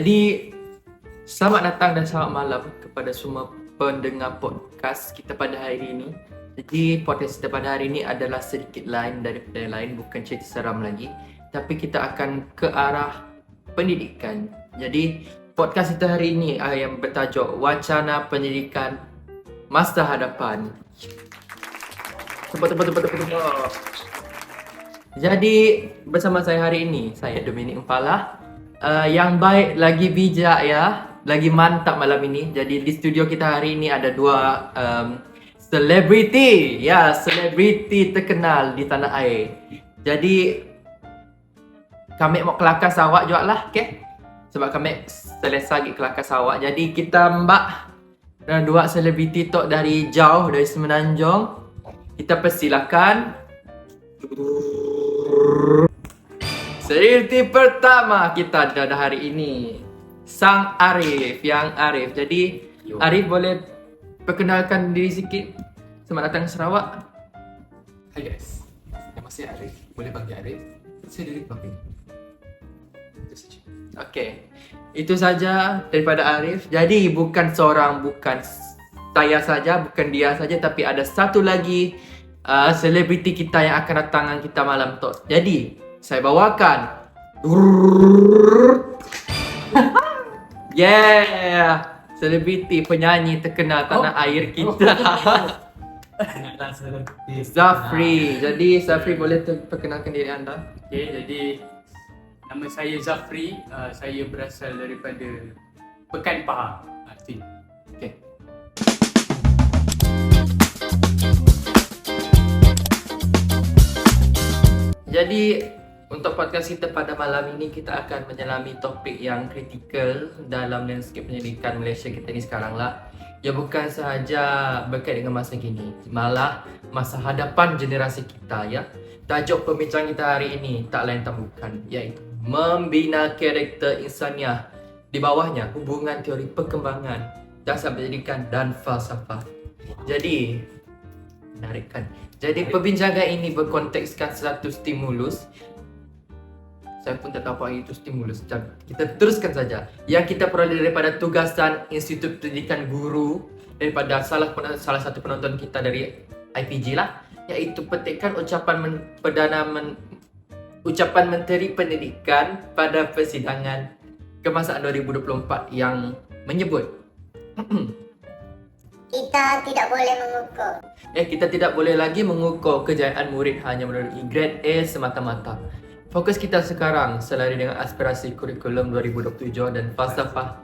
Jadi selamat datang dan selamat malam kepada semua pendengar podcast kita pada hari ini. Jadi podcast kita pada hari ini adalah sedikit lain daripada yang lain, bukan cerita seram lagi. Tapi kita akan ke arah pendidikan. Jadi podcast kita hari ini uh, yang bertajuk Wacana Pendidikan Masa Hadapan. Tepuk tepuk tepuk tepuk tepuk. Jadi bersama saya hari ini, saya Dominic Empala uh, Yang baik lagi bijak ya Lagi mantap malam ini. Jadi di studio kita hari ini ada dua um, Selebriti. Ya, selebriti terkenal di tanah air. Jadi Kami mau kelakar sawak juga lah, okay? Sebab kami selesai lagi kelakar sawak. Jadi kita mbak Dan dua selebriti tok dari jauh Dari Semenanjung. Kita persilakan Selebriti pertama kita pada hari ini Sang Arif, yang Arif Jadi Yo. Arif boleh perkenalkan diri sikit Selamat datang Sarawak Hai guys, nama saya Arif. Boleh panggil Arif. Saya dari. Itu saja. Okey Itu saja daripada Arif Jadi bukan seorang, bukan saya saja, bukan dia saja Tapi ada satu lagi uh, Selebriti kita yang akan datang kita malam tu Jadi Saya bawakan. Yeah. Selebriti penyanyi terkenal tanah air kita. Zafri. Jadi Zafri boleh perkenalkan diri anda? Okay, jadi nama saya Zafri. Uh, saya berasal daripada Pekan Pahang. Jadi untuk podcast kita pada malam ini kita akan menyelami topik yang kritikal dalam landscape pendidikan Malaysia kita ni sekarang lah. Ya bukan sahaja berkait dengan masa kini, malah masa hadapan generasi kita ya. Tajuk pembincang kita hari ini tak lain tak bukan iaitu membina karakter insaniah di bawahnya hubungan teori perkembangan, dasar pendidikan dan falsafah. Jadi menarik kan? Jadi perbincangan ini berkontekskan satu stimulus saya pun tak tahu apa itu stimulus. Jap, Kita teruskan saja. Yang kita peroleh daripada tugasan Institut Pendidikan Guru daripada salah salah satu penonton kita dari IPG lah, iaitu petikan ucapan men- perdana men- ucapan Menteri Pendidikan pada persidangan kemasaan 2024 yang menyebut Kita tidak boleh mengukur. Eh, kita tidak boleh lagi mengukur kejayaan murid hanya melalui grade A semata-mata. Fokus kita sekarang selari dengan aspirasi kurikulum 2027 dan falsafah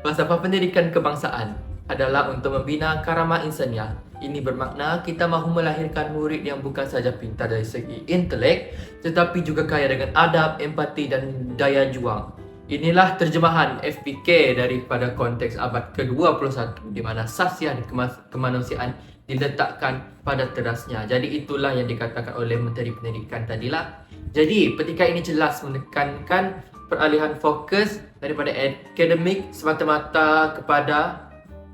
falsafah pendidikan kebangsaan adalah untuk membina karamah insaniah. Ini bermakna kita mahu melahirkan murid yang bukan saja pintar dari segi intelek tetapi juga kaya dengan adab, empati dan daya juang. Inilah terjemahan FPK daripada konteks abad ke-21 di mana sasiah dan kemas- kemanusiaan diletakkan pada terasnya. Jadi itulah yang dikatakan oleh Menteri Pendidikan tadilah. Jadi petikan ini jelas menekankan peralihan fokus daripada akademik semata-mata kepada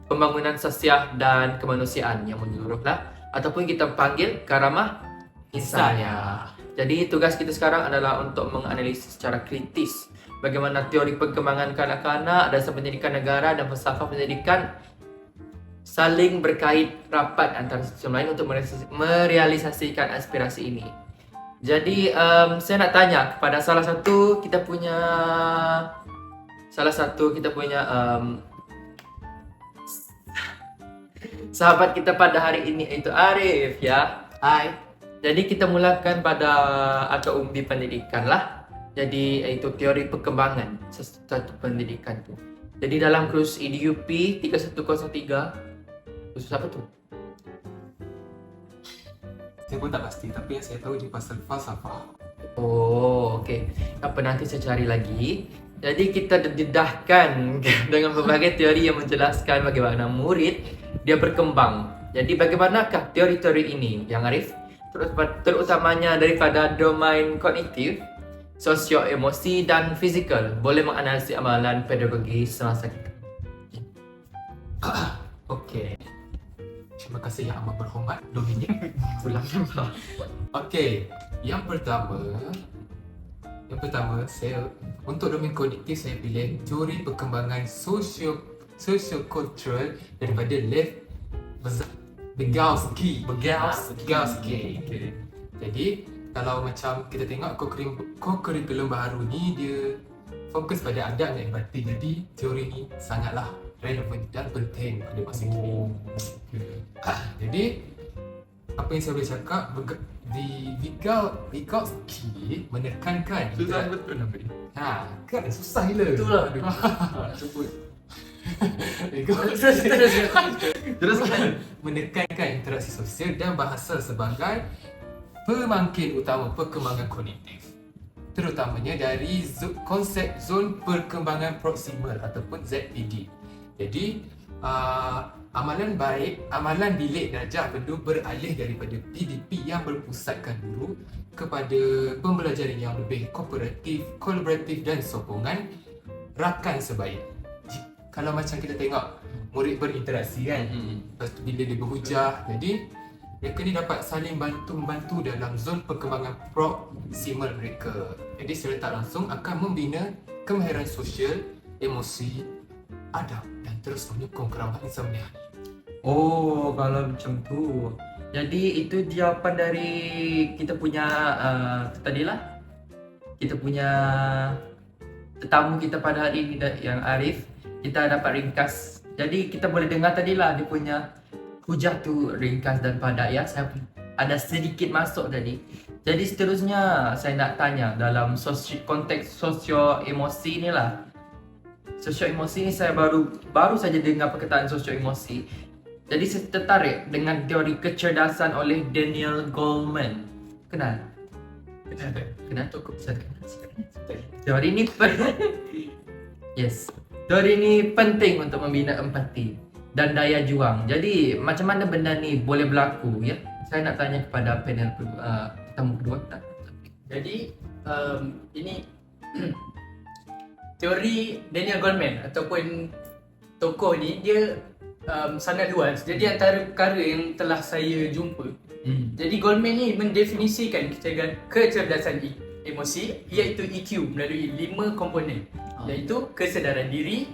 pembangunan sasiah dan kemanusiaan yang menyeluruh lah ataupun kita panggil karamah insaniah. Jadi tugas kita sekarang adalah untuk menganalisis secara kritis bagaimana teori perkembangan kanak-kanak, dasar pendidikan negara dan falsafah pendidikan saling berkait rapat antara satu sama lain untuk merealisasi- merealisasikan aspirasi ini. Jadi um, saya nak tanya kepada salah satu kita punya salah satu kita punya um, sahabat kita pada hari ini iaitu Arif ya. Hai. Jadi kita mulakan pada atau umbi pendidikan lah. Jadi iaitu teori perkembangan sesuatu pendidikan tu. Jadi dalam kursus EDUP 3103 kursus apa tu? Saya pun tak pasti, tapi yang saya tahu dia pasal falsafah. Oh, okey. Apa nanti saya cari lagi. Jadi kita didedahkan dengan berbagai teori yang menjelaskan bagaimana murid dia berkembang. Jadi bagaimanakah teori-teori ini yang Arif? Terutamanya daripada domain kognitif, sosio-emosi dan fizikal boleh menganalisis amalan pedagogi semasa kita. Terima kasih yang amat berhormat, Dominic. Ulang. Okey, yang pertama Yang pertama, saya untuk domain kognitif saya pilih teori perkembangan sosio socio-cultural daripada Lev Vygotsky. Vygotsky. Okay. Jadi kalau macam kita tengok co-curriculum baru ni dia fokus pada adab dan empati. Jadi teori ni sangatlah relevan dan penting pada masa kini. Ah, Jadi apa yang saya boleh cakap Vig- di Vygo- Vygotsky menekankan Susah betul nama dia. Ha, kan susah gila. Betul lah. Aduh. Sebut. Vygotsky Terus terus kan. menekankan interaksi sosial dan bahasa sebagai pemangkin utama perkembangan kognitif terutamanya dari konsep zon perkembangan proksimal ataupun ZPD. Jadi uh, amalan baik, amalan bilik darjah perlu beralih daripada PDP yang berpusatkan guru kepada pembelajaran yang lebih kooperatif, kolaboratif dan sokongan rakan sebaik. Kalau macam kita tengok murid berinteraksi kan, Lepas tu bila dia berhujah Jadi mereka ni dapat saling bantu-membantu dalam zon perkembangan proksimal mereka. Jadi secara tak langsung akan membina kemahiran sosial, emosi, adab dan terus menyokong keramat insomnia Oh, kalau macam tu. Jadi itu jawapan dari kita punya uh, tadi lah. Kita punya tetamu kita pada hari ini yang Arif. Kita dapat ringkas. Jadi kita boleh dengar tadi lah dia punya hujah tu ringkas dan padat ya. Saya ada sedikit masuk tadi. Jadi seterusnya saya nak tanya dalam sosio, konteks sosio emosi ni lah. Sosio emosi ni saya baru baru saja dengar perkataan sosio emosi. Jadi saya tertarik dengan teori kecerdasan oleh Daniel Goleman. Kenal? Kenal tak? Kenal? Kenal. Teori ini pen- Yes. Teori ini penting untuk membina empati dan daya juang. Jadi macam mana benda ni boleh berlaku ya? Saya nak tanya kepada panel uh, tetamu kedua tak? Jadi um, ini teori Daniel Goleman ataupun tokoh ni dia um, sangat luas. Jadi antara perkara yang telah saya jumpa. Hmm. Jadi Goleman ni mendefinisikan kecerdasan, kecerdasan e- emosi iaitu EQ melalui lima komponen Ah. iaitu kesedaran diri,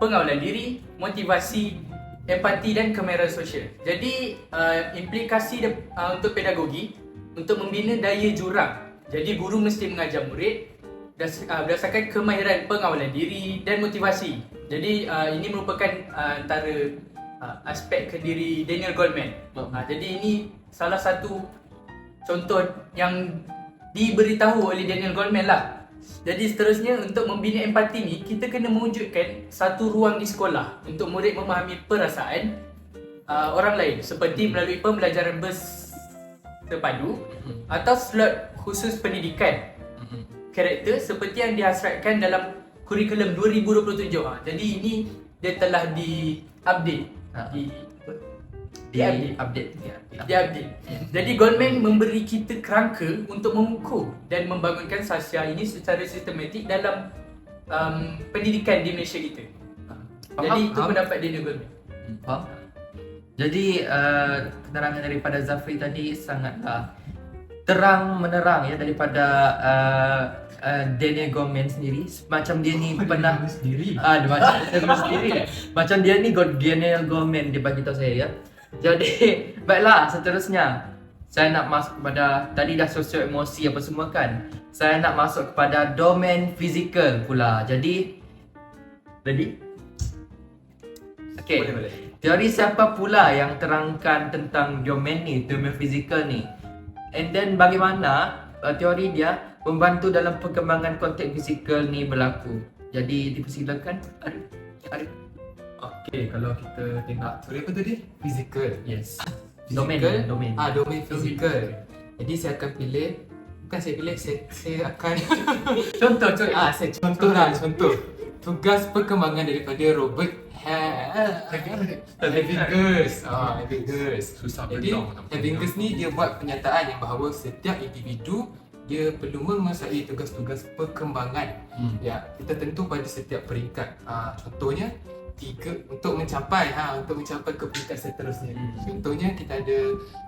pengawalan diri, motivasi, empati dan kemahiran sosial. Jadi uh, implikasi de, uh, untuk pedagogi untuk membina daya jurang. Jadi guru mesti mengajar murid berdasarkan kemahiran pengawalan diri dan motivasi. Jadi uh, ini merupakan uh, antara uh, aspek ke diri Daniel Goleman. Oh. Uh, jadi ini salah satu contoh yang diberitahu oleh Daniel Goleman lah. Jadi seterusnya untuk membina empati ni kita kena mewujudkan satu ruang di sekolah untuk murid memahami perasaan uh, orang lain seperti melalui pembelajaran bersepadu atau slot khusus pendidikan karakter seperti yang dihasratkan dalam kurikulum 2027. Ha, jadi ini dia telah di-update. Ha. Di, Di di-update. update. Ya. Dia-update. Jadi Goldman memberi kita kerangka untuk mengukur dan membangunkan sasya ini secara sistematik dalam um, pendidikan di Malaysia kita. Ha. Faham, Jadi itu faham. pendapat Daniel Goldman. Hmm, Faham? Jadi uh, keterangan daripada Zafri tadi sangatlah terang menerang ya daripada uh, uh, Daniel Goleman sendiri. Macam dia ni pernah sendiri? Ah dia macam dia sendiri macam dia ni God Daniel Goleman dia bagi tahu saya ya. Jadi baiklah seterusnya. Saya nak masuk kepada tadi dah sosio emosi apa semua kan. Saya nak masuk kepada domain fizikal pula. Jadi ready? Okay. Boleh boleh. Teori siapa pula yang terangkan tentang domain ni, domain fizikal ni? And then bagaimana uh, teori dia membantu dalam perkembangan konteks fizikal ni berlaku? Jadi dipersilakan Arif. Arif. Okay, kalau kita tengok teori apa tadi? Physical Yes. Physical Domain, domain. Ah, domain physical Jadi saya akan pilih Bukan saya pilih, saya, saya akan Contoh, contoh, ah, saya contoh lah, contoh Tugas perkembangan daripada Robert Ha- Havingers ah, Susah Jadi Havingers ni dia buat pernyataan yang bahawa setiap individu dia perlu menguasai tugas-tugas perkembangan Hmm. Ya, kita tentu pada setiap peringkat. Ah, contohnya tiga untuk mencapai ha untuk mencapai ke peringkat seterusnya. Hmm. Contohnya kita ada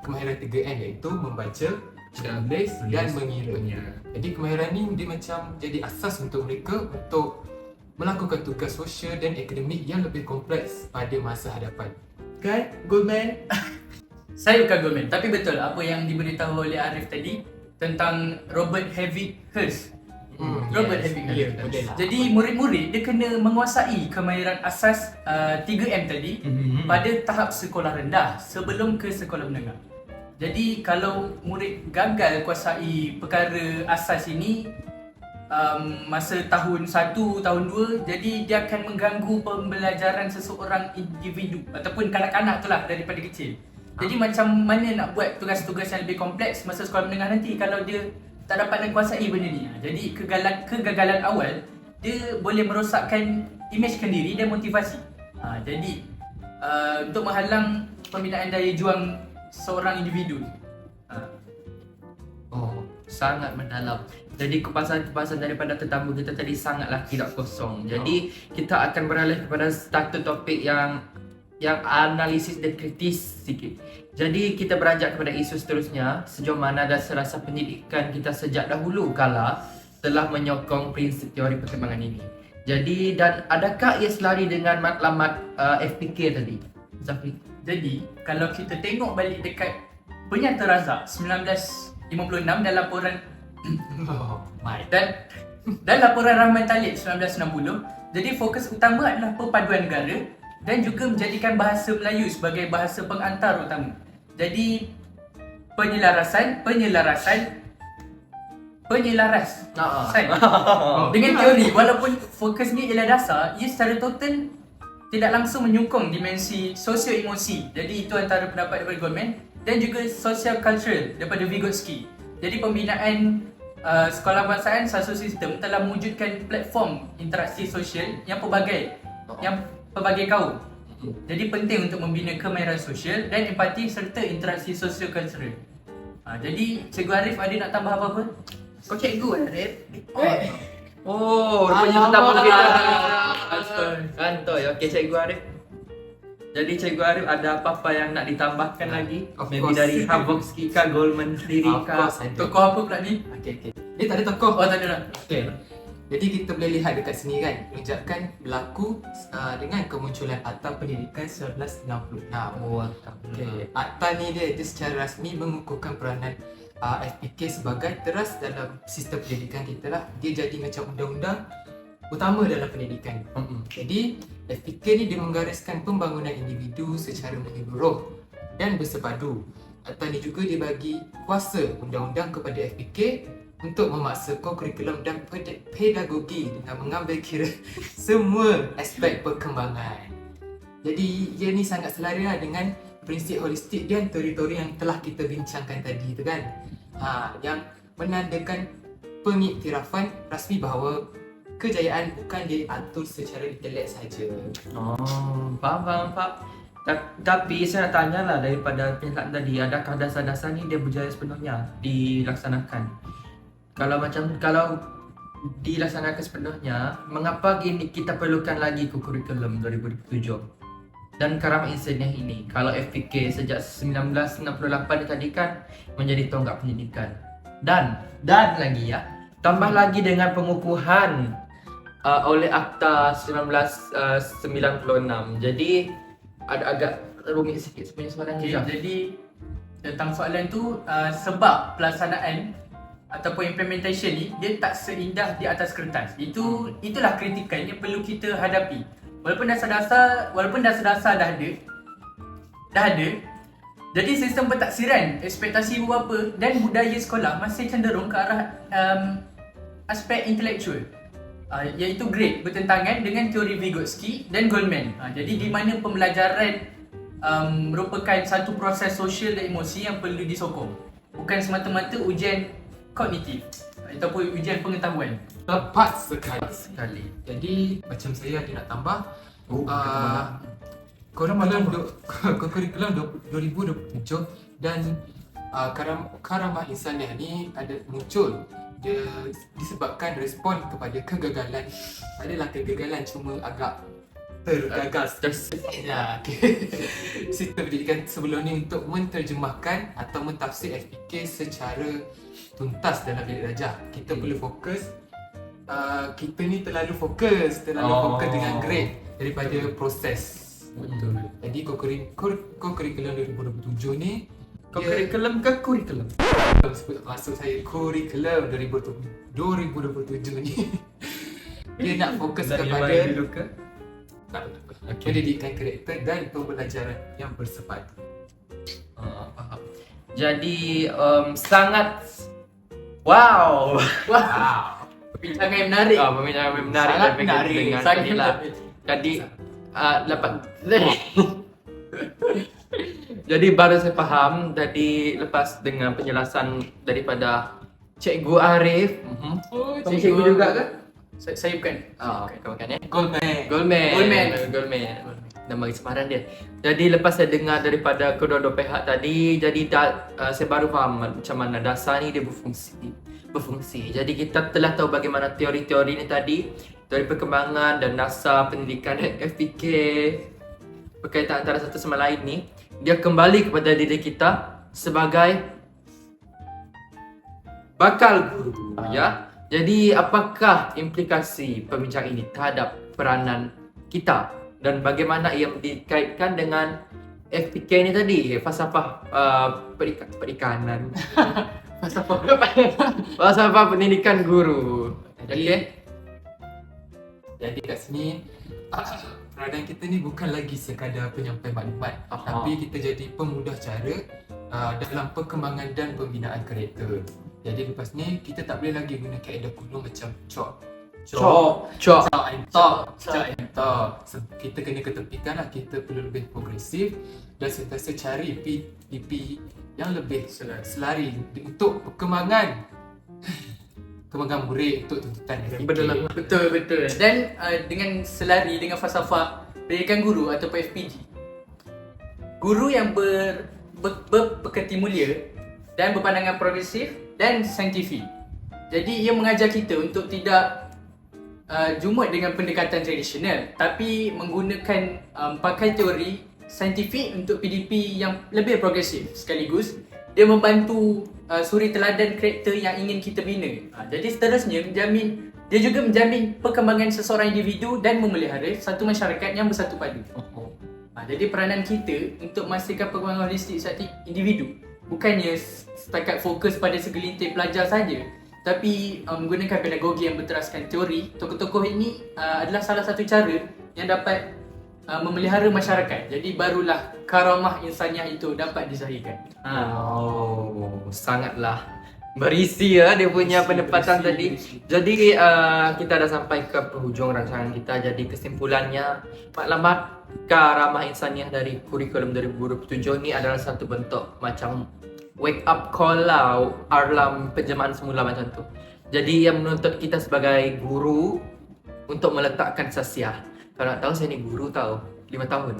kemahiran 3M iaitu membaca, menulis dan. Mengira. Jadi kemahiran ni dia macam jadi asas untuk mereka untuk melakukan tugas sosial dan akademik yang lebih kompleks pada masa hadapan. Kan? Goldman? Saya bukan Goldman, tapi betul apa yang diberitahu oleh Arif tadi tentang Robert Heavy Hurst. Hmm, Robert yes. Heavy Hurst. betul lah. Jadi murid-murid dia kena menguasai kemahiran asas uh, 3M tadi Mhm. pada tahap sekolah rendah sebelum ke sekolah menengah. Jadi kalau murid gagal kuasai perkara asas ini um, masa tahun 1, tahun 2 jadi dia akan mengganggu pembelajaran seseorang individu ataupun kanak-kanak tu lah daripada kecil. Jadi macam mana nak buat tugas-tugas yang lebih kompleks masa sekolah menengah nanti kalau dia tak dapat nak kuasai benda ni. Jadi kegagalan kegagalan awal dia boleh merosakkan imejkan diri dan motivasi. Ha, jadi uh, untuk menghalang pembinaan daya juang seorang individu. Ha. Oh, sangat mendalam. Jadi kupasan-kupasan daripada tetamu kita tadi sangatlah tidak kosong. Jadi kita akan beralih kepada satu topik yang yang analisis dan kritis sikit. Jadi kita beranjak kepada isu seterusnya sejauh mana dasar-dasar pendidikan kita sejak dahulu kala telah menyokong prinsip teori perkembangan ini. Jadi dan adakah ia selari dengan matlamat uh, FPK tadi? Zafri. Jadi kalau kita tengok balik dekat Penyata Razak 1956 dan laporan my. dan dan laporan Rahman Talib 1960 jadi fokus utama adalah perpaduan negara dan juga menjadikan bahasa Melayu sebagai bahasa pengantar utama. Jadi penyelarasan penyelarasan penyelaras. Kan? Dengan teori walaupun fokus ni ialah dasar, ia secara total tidak langsung menyokong dimensi sosio-emosi. Jadi itu antara pendapat daripada Goldman dan juga social cultural daripada Vygotsky. Jadi pembinaan uh, sekolah bangsaan satu sistem telah mewujudkan platform interaksi sosial yang pelbagai yang pelbagai kaum. Jadi penting untuk membina kemahiran sosial dan empati serta interaksi sosio-cultural. Ha, jadi Cikgu Arif ada nak tambah apa-apa? Kau cikgu Arif? Oh. Oh, rupanya Alamak. tetamu kita. Kantoi. Kantoi. Okey, Cikgu Arif. Jadi Cikgu Arif ada apa-apa yang nak ditambahkan lagi? Of Maybe course. dari Havoksky kah, Goldman sendiri Of kah? course, ada. Tokoh apa pula ni? Okey, okey. Dia tak ada tokoh. Oh tak ada lah. Okey. Jadi kita boleh lihat dekat sini kan, lonjakan berlaku uh, dengan kemunculan Akta Pendidikan 1966. Oh, tak Okay. Akta ni dia, dia secara rasmi mengukuhkan peranan uh, FPK sebagai teras dalam sistem pendidikan kita lah. Dia jadi macam undang-undang utama dalam pendidikan. Mm-mm. Jadi FPK ni dia menggariskan pembangunan individu secara menyeluruh dan bersepadu. Akta ni juga dia bagi kuasa undang-undang kepada FPK untuk memaksa kurikulum dan ped- pedagogi dengan mengambil kira semua aspek perkembangan. Jadi ia ni sangat selari lah dengan prinsip holistik dan teori-teori yang telah kita bincangkan tadi tu kan. Ha, yang menandakan pengiktirafan rasmi bahawa kejayaan bukan diatur secara intelek saja. Oh, faham, faham, Pak. Ta- Tapi saya nak tanya lah daripada pihak tadi, adakah dasar-dasar ni dia berjaya sepenuhnya dilaksanakan? Kalau macam, kalau dilaksanakan sepenuhnya, mengapa gini kita perlukan lagi ke kurikulum 2007? Dan karam insiden ini, kalau FPK sejak 1968 ni tadi kan menjadi tonggak pendidikan. Dan, dan lagi ya, tambah lagi dengan pengukuhan uh, oleh Akta 1996. Jadi ada agak rumit sikit sebenarnya soalan Okay, ni. jadi tentang soalan tu uh, sebab pelaksanaan ataupun implementation ni dia tak seindah di atas kertas. Itu itulah kritikan yang perlu kita hadapi. Walaupun dasar-dasar walaupun dasar-dasar dah ada dah ada jadi sistem pentaksiran, ekspektasi ibu bapa dan budaya sekolah masih cenderung ke arah um, aspek intelektual. Uh, iaitu grade bertentangan dengan teori Vygotsky dan Goldman. Uh, jadi di mana pembelajaran um, merupakan satu proses sosial dan emosi yang perlu disokong. Bukan semata-mata ujian kognitif ataupun ujian pengetahuan. Tepat sekali. sekali. Jadi macam saya ada nak tambah Oh, uh, kurikulum du- kurikulum du- 2027 dan uh, karam karamah insaniah ni ada muncul dia disebabkan respon kepada kegagalan adalah kegagalan cuma agak tergagas. Ya, sistem pendidikan sebelum ni untuk menterjemahkan atau mentafsir FPK secara tuntas dalam bilik darjah. Kita perlu fokus uh, kita ni terlalu fokus, terlalu Oh. fokus dengan grade daripada proses. Betul. Jadi co-curriculum 2027 ni Kau dia- kurikulum ke kurikulum? sebut maksud saya kurikulum 2027 2027 ni dia nak fokus kepada dulu ke? tak, Okey. pendidikan karakter dan pembelajaran yang bersepadu. Ah, faham. Jadi um, sangat wow. Wah, perbincangan yang menarik. Ah, perbincangan yang menarik Sangat dan menarik. Sangat tadi menarik. Jadi uh, lepas Jadi baru saya faham Jadi lepas dengan penjelasan daripada Cikgu Arif mm-hmm. Oh, Kamu cikgu juga ke? Saya, saya bukan. Ah, Saya bukan. bukan ya? Goldman. Goldman Goldman. Goldman Nama semaran dia Jadi lepas saya dengar daripada kedua-dua pihak tadi Jadi da, uh, saya baru faham macam mana dasar ni dia berfungsi Berfungsi Jadi kita telah tahu bagaimana teori-teori ni tadi Teori perkembangan dan dasar pendidikan FPK Berkaitan antara satu sama lain ni Dia kembali kepada diri kita Sebagai Bakal guru ya. Jadi apakah implikasi perbincangan ini terhadap peranan kita? Dan bagaimana ia dikaitkan dengan FPK ni tadi? Falsafah uh, perika- perikanan. Falsafah. Falsafah pendidikan guru. Jadi, okey. jadi kat sini ah, peranan kita ni bukan lagi sekadar penyampai maklumat Aha. tapi kita jadi pemudah cara uh, dalam perkembangan dan pembinaan karakter. Jadi lepas ni kita tak boleh lagi guna kaedah kuno macam cok cok cok Cok and. Cok Cok and tok Se- Kita kena ketepikan lah Kita perlu lebih progresif Dan sentiasa cari P, PP yang lebih selari, selari Untuk perkembangan Kembangan murid untuk tuntutan Betul lah. Betul betul. Dan uh, dengan selari dengan falsafah pendidikan guru ataupun FPG. Guru yang ber, ber, berpekerti mulia dan berpandangan progresif dan saintifik. Jadi ia mengajar kita untuk tidak uh, jumut dengan pendekatan tradisional tapi menggunakan um, pakai teori saintifik untuk PDP yang lebih progresif sekaligus dia membantu uh, suri teladan karakter yang ingin kita bina. Uh, jadi seterusnya menjamin dia juga menjamin perkembangan seseorang individu dan memelihara satu masyarakat yang bersatu padu. Ha, jadi peranan kita untuk memastikan perkembangan holistik satu individu bukannya setakat fokus pada segelintir pelajar saja tapi um, menggunakan pedagogi yang berteraskan teori tokoh-tokoh ini uh, adalah salah satu cara yang dapat uh, memelihara masyarakat jadi barulah karamah insaniah itu dapat dizahirkan ha. Oh, sangatlah berisi ya dia punya Berisi, pendapatan berisi, tadi. berisi. Jadi uh, kita dah sampai ke penghujung rancangan kita. Jadi kesimpulannya maklumat Karamah Insaniah dari kurikulum 2027 ni adalah satu bentuk macam wake up call lah alarm penjemahan semula macam tu. Jadi yang menuntut kita sebagai guru untuk meletakkan sasiah. Kalau nak tahu saya ni guru tahu 5 tahun.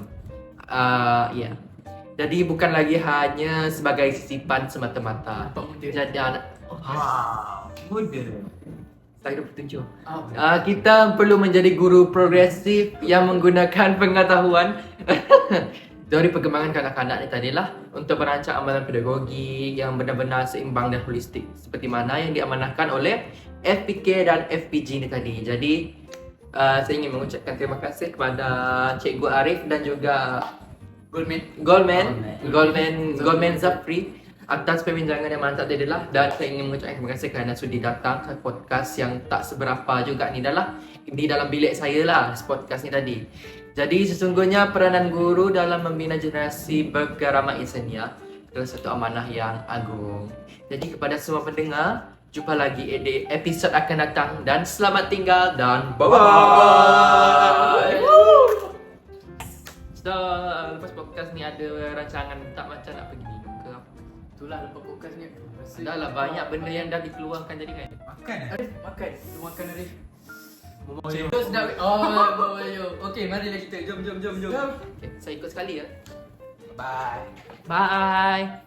Uh, ya. Yeah. Jadi bukan lagi hanya sebagai sisipan semata-mata. Jadi anak oh, Wow Muda saya 27. Ah, Uh, kita perlu menjadi guru progresif yang menggunakan pengetahuan dari perkembangan kanak-kanak ni tadilah untuk merancang amalan pedagogi yang benar-benar seimbang dan holistik seperti mana yang diamanahkan oleh FPK dan FPG ni tadi. Jadi uh, saya ingin mengucapkan terima kasih kepada Cikgu Arif dan juga Goldman Goldman, Goldman. Goldman, Zapri atas perbincangan yang mantap tadi lah dan saya ingin mengucapkan terima kasih kerana sudi datang ke podcast yang tak seberapa juga ni dah di dalam bilik saya lah podcast ni tadi. Jadi sesungguhnya peranan guru dalam membina generasi berkerama insania adalah satu amanah yang agung. Jadi kepada semua pendengar, jumpa lagi di episod akan datang dan selamat tinggal dan bye bye. So, lepas podcast ni ada rancangan tak macam nak pergi minum ke? Apa? itulah lepas podcast ni. Dah lah banyak benda yang dah dikeluarkan jadi kan. Makan eh? Arif makan. Kita makan Arif. Momoyo. Dah Oh Momoyo. Okey marilah kita. Jom jom jom jom. Okay, saya ikut sekali ya. Bye. Bye.